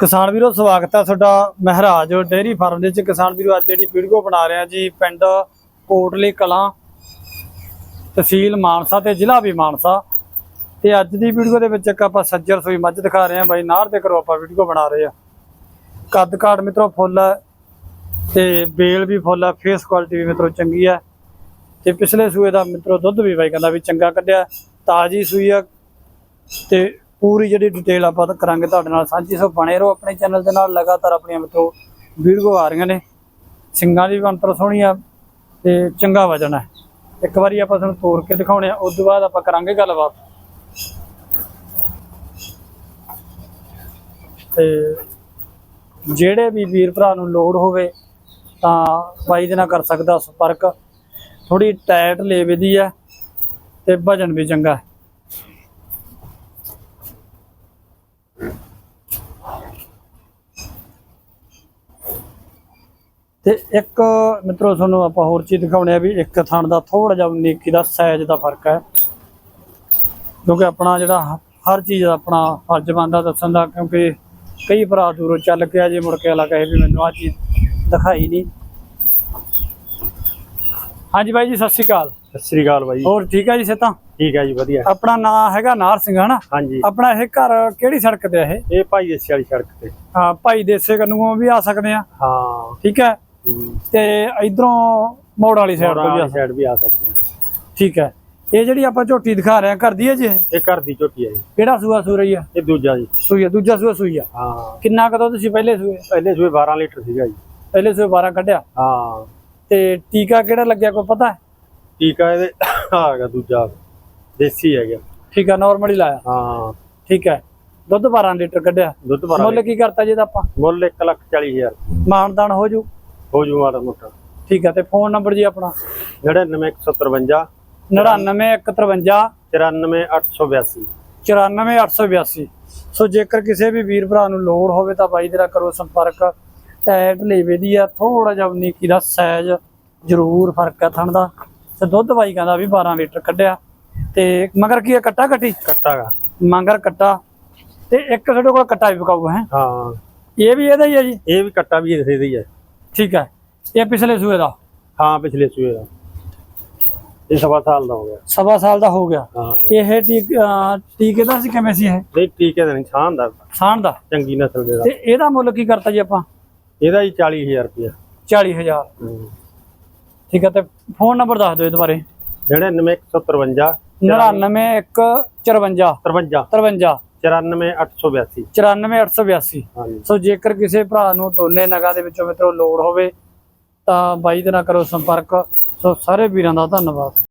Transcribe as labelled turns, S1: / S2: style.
S1: ਕਿਸਾਨ ਵੀਰੋ, ਸਵਾਗਤ ਹੈ ਤੁਹਾਡਾ ਮਹਿਰਾਜ ਡੇਅਰੀ ਫਾਰਮ ਦੇ ਵਿੱਚ। ਕਿਸਾਨ ਵੀਰੋ, ਅੱਜ ਜਿਹੜੀ ਵੀਡੀਓ ਬਣਾ ਰਹੇ ਹਾਂ ਜੀ, ਪਿੰਡ ਕੋਟਲੀ ਕਲਾਂ ਤਹਿਸੀਲ ਮਾਨਸਾ ਤੇ ਜ਼ਿਲ੍ਹਾ ਵੀ ਮਾਨਸਾ। ਤੇ ਅੱਜ ਦੀ ਵੀਡੀਓ ਦੇ ਵਿੱਚ ਇੱਕ ਆਪਾਂ ਸੱਜਰ ਸੋਈ ਮੱਝ ਦਿਖਾ ਰਹੇ ਹਾਂ ਬਾਈ ਨਾਰ ਦੇ ਘਰੋਂ ਆਪਾਂ ਵੀਡੀਓ ਬਣਾ ਰਹੇ ਆ। ਕੱਦ ਕਾਟ ਮਿੱਤਰੋ, ਫੁੱਲ ਹੈ ਤੇ ਬੇਲ ਵੀ ਫੁੱਲ ਹੈ ਫੇਸ ਕੁਆਲਿਟੀ ਵੀ ਮਿੱਤਰੋ ਚੰਗੀ ਹੈ ਤੇ ਪਿਛਲੇ ਸੂਏ ਦਾ ਮਿੱਤਰੋ ਦੁੱਧ ਵੀ ਬਾਈ ਕਹਿੰਦਾ ਵੀ ਚੰਗਾ ਕੱਢਿਆ। ਤਾਜੀ ਸੂਈ ਆ ਤੇ ਪੂਰੀ ਜਿਹੜੀ ਡਿਟੇਲ ਆਪਾਂ ਤਾਂ ਕਰਾਂਗੇ ਤੁਹਾਡੇ ਨਾਲ। ਸਾਂਝੀ ਸੋ ਬਣੇ ਰਹੋ ਆਪਣੇ ਚੈਨਲ ਦੇ ਨਾਲ। ਲਗਾਤਾਰ ਆਪਣੀਆਂ ਮਿੱਤਰੋ ਵੀਡੀਓ ਆ ਰਹੀਆਂ ਨੇ। ਸਿੰਗਾਂ ਦੀ ਬਣਤਰ ਸੋਹਣੀ ਆ ਤੇ ਚੰਗਾ ਵਜਨ ਹੈ ਇੱਕ ਵਾਰੀ ਆਪਾਂ ਤੁਹਾਨੂੰ ਤੋੜ ਕੇ ਦਿਖਾਉਣੇ ਆ, ਉਸ ਤੋਂ ਬਾਅਦ ਆਪਾਂ ਕਰਾਂਗੇ ਗੱਲਬਾਤ। ਤੇ ਜਿਹੜੇ ਵੀ ਵੀਰ ਭਰਾ ਨੂੰ ਲੋੜ ਹੋਵੇ ਤਾਂ ਬਾਈ ਦੇ ਨਾਲ ਕਰ ਸਕਦਾ ਸੰਪਰਕ। ਥੋੜੀ ਟਾਈਟ ਲੇਵੇ ਦੀ ਹੈ ਤੇ ਵਜਨ ਵੀ ਚੰਗਾ। ਤੇ ਇੱਕ ਮਿੱਤਰੋ ਤੁਹਾਨੂੰ ਆਪਾਂ ਹੋਰ ਚੀਜ਼ ਦਿਖਾਉਣੇ ਆ ਵੀ ਇੱਕ ਥਣ ਦਾ ਥੋੜਾ ਜਿਹਾ ਨੇਕੀ ਦਾ ਸਾਈਜ਼ ਦਾ ਫ਼ਰਕ ਹੈ। ਕਿਉਂਕਿ ਆਪਣਾ ਜਿਹੜਾ ਹਰ ਚੀਜ਼ ਦਾ ਆਪਣਾ ਫਰਜ਼ ਬਣਦਾ ਦੱਸਣ ਦਾ ਕਿਉਂਕਿ ਕਈ ਭਰਾ ਦੂਰੋਂ ਚੱਲ ਕੇ ਆ ਜੇ ਮੁੜ ਕੇ ਅਲਾ ਕਹੇ ਵੀ ਮੈਨੂੰ ਆ ਚੀਜ਼ ਦਿਖਾਈ ਨਹੀਂ। ਹਾਂਜੀ ਬਾਈ ਜੀ ਸਤਿ ਸ਼੍ਰੀ ਅਕਾਲ।
S2: ਸਤਿ ਸ੍ਰੀ ਅਕਾਲ ਬਾਈ।
S1: ਹੋਰ ਠੀਕ ਹੈ ਜੀ ਸੇਤਾ
S2: ਠੀਕ ਹੈ ਜੀ ਵਧੀਆ।
S1: ਆਪਣਾ ਨਾਮ ਹੈਗਾ ਨਾਰ ਸਿੰਘ ਹਨਾ?
S2: ਹਾਂਜੀ।
S1: ਆਪਣਾ ਇਹ ਘਰ ਕਿਹੜੀ ਸੜਕ ਤੇ ਹੈ ਇਹ?
S2: ਇਹ ਭਾਈ ਦੇਸੀ ਵਾਲੀ ਸੜਕ ਤੇ।
S1: ਹਾਂ ਭਾਈ ਦੇਸੇ ਕੰਨੂਆਂ ਵੀ ਆ ਸਕਦੇ ਆ।
S2: ਹਾਂ।
S1: ਠੀਕ ਹੈ। ਤੇ ਇਧਰੋਂ ਮੋੜ ਵਾਲੀ ਸਾਈਡ ਤੋਂ ਵੀ ਆ ਸਕਦੇ
S2: ਸਾਈਡ ਵੀ ਆ ਸਕਦੇ ਆ।
S1: ਠੀਕ ਹੈ। ਇਹ ਜਿਹੜੀ ਆਪਾਂ ਝੋਟੀ ਦਿਖਾ ਰਹੇ ਆ ਘਰ ਦੀ ਹੈ ਜੀ ਇਹ?
S2: ਘਰ ਦੀ ਝੋਟੀ ਹੈ ਜੀ।
S1: ਕਿਹੜਾ ਸੂਆ ਸੂ ਰਹੀ ਆ?
S2: ਇਹ ਦੂਜਾ ਜੀ।
S1: ਸੂਈ ਦੂਜਾ ਸੂਆ ਸੂਈ ਆ।
S2: ਹਾਂ।
S1: ਕਿੰਨਾ ਕਦੋਂ ਤੁਸੀਂ ਪਹਿਲੇ ਸੂਏ?
S2: ਪਹਿਲੇ ਸੂਏ 12 ਲੀਟਰ ਸੀਗਾ ਜੀ।
S1: ਪਹਿਲੇ ਸੂਏ 12 ਕੱਢਿਆ।
S2: ਹਾਂ।
S1: ਤੇ ਟੀਕਾ ਕਿਹੜਾ ਲੱਗਿਆ ਕੋਈ ਪਤਾ? ਹੈ
S2: ਟੀਕਾ ਇਹਦੇ ਆ ਗਿਆ ਦੂਜਾ ਦੇਸੀ ਹੈ ਗਿਆ
S1: ਠੀਕ ਆ ਨਾਰਮਲੀ ਲਾਇਆ।
S2: ਹਾਂ।
S1: ਠੀਕ ਹੈ। ਦੁੱਧ 12 ਲੀਟਰ ਕੱਢਿਆ।
S2: ਦੁੱਧ 12
S1: ਮੁੱਲ ਕੀ ਕਰਤਾ ਜੀ ਦਾ ਆਪਾਂ?
S2: ਮੁੱਲ 1 ਲੱਖ 40 ਹਜ਼ਾਰ।
S1: ਮਾਨਦਾਨ ਹੋ ਜੂ।
S2: ਹੋ ਜੂ ਮਾੜਾ ਮੋਟਾ।
S1: ਠੀਕ ਹੈ ਤੇ ਫੋਨ ਨੰਬਰ ਜੀ ਆਪਣਾ?
S2: 99153
S1: 99153
S2: 94882
S1: 94882 ਸੋ ਜੇਕਰ ਕਿਸੇ ਵੀ ਵੀਰ ਭਰਾ ਨੂੰ ਲੋੜ ਹੋਵੇ ਤਾਂ ਬਾਈ ਤੇਰਾ ਕਰੋ ਸੰਪਰਕ। ਟੈਟ ਲੇਵੇ ਦੀ ਆ ਥੋੜਾ ਜਿਹਾ ਨੀਕੀ ਦਾ ਸਾਈਜ਼ ਜ਼ਰੂਰ ਫ਼ਰਕ ਆ ਥਣ ਦਾ। ਤੇ ਦੁੱਧ ਬਾਈ ਕਹਿੰਦਾ ਵੀ 12 ਲੀਟਰ ਕੱਢਿਆ। ਤੇ ਮਗਰ ਕੀ ਆ ਕੱਟਾ ਕੱਟੀ?
S2: ਕੱਟਾਗਾ
S1: ਮਗਰ ਕੱਟਾ। ਤੇ ਇੱਕ ਤੁਹਾਡੇ ਕੋਲ ਕੱਟਾ ਵੀ ਪਕਾਊਗਾ ਹੈ?
S2: ਹਾਂ।
S1: ਇਹ ਵੀ ਇਹਦਾ ਹੀ ਆ ਜੀ?
S2: ਇਹ ਵੀ ਕੱਟਾ ਵੀ ਇਸੇ ਦਾ ਹੀ ਹੈ
S1: ਠੀਕ ਹੈ। ਇਹ ਪਿਛਲੇ ਸੂਏ ਦਾ?
S2: ਹਾਂ ਪਿਛਲੇ ਸੂਏ ਦਾ। ਇਹ ਸਵਾ ਸਾਲ ਦਾ ਹੋ ਗਿਆ।
S1: ਸਵਾ ਸਾਲ ਦਾ ਹੋ ਗਿਆ।
S2: ਹਾਂ।
S1: ਇਹ ਟੀਕ ਦਾ ਸੀ ਕਿਵੇਂ ਸੀ ਇਹ?
S2: ਨਹੀਂ ਟੀਕੇ ਦਾ ਨਹੀਂ ਛਾਂ ਦਾ।
S1: ਸਾਣ ਦਾ?
S2: ਚੰਗੀ ਨਸਲ ਦੇ ਦਾ।
S1: ਤੇ ਇਹਦਾ ਮੁੱਲ ਕੀ ਕਰਤਾ ਜੀ ਆਪਾਂ?
S2: ਇਹਦਾ ਹੀ 40000 ਰੁਪਇਆ।
S1: 40000 ਠੀਕ ਹੈ ਤੇ ਫੋਨ ਨੰਬਰ ਦੱਸ ਦਿਓ ਇਹਦੇ ਬਾਰੇ।
S2: ਜਿਹੜੇ 9153
S1: 99154
S2: 53
S1: 53
S2: 94882
S1: 94882
S2: ਹਾਂਜੀ।
S1: ਸੋ ਜੇਕਰ ਕਿਸੇ ਭਰਾ ਨੂੰ ਦੋਨੇ ਨਗਾਂ ਦੇ ਵਿੱਚੋਂ ਮਿੱਤਰੋ ਲੋੜ ਹੋਵੇ ਤਾਂ ਬਾਈ ਦੇ ਨਾਲ ਕਰੋ ਸੰਪਰਕ। ਸੋ ਸਾਰੇ ਵੀਰਾਂ ਦਾ ਧੰਨਵਾਦ।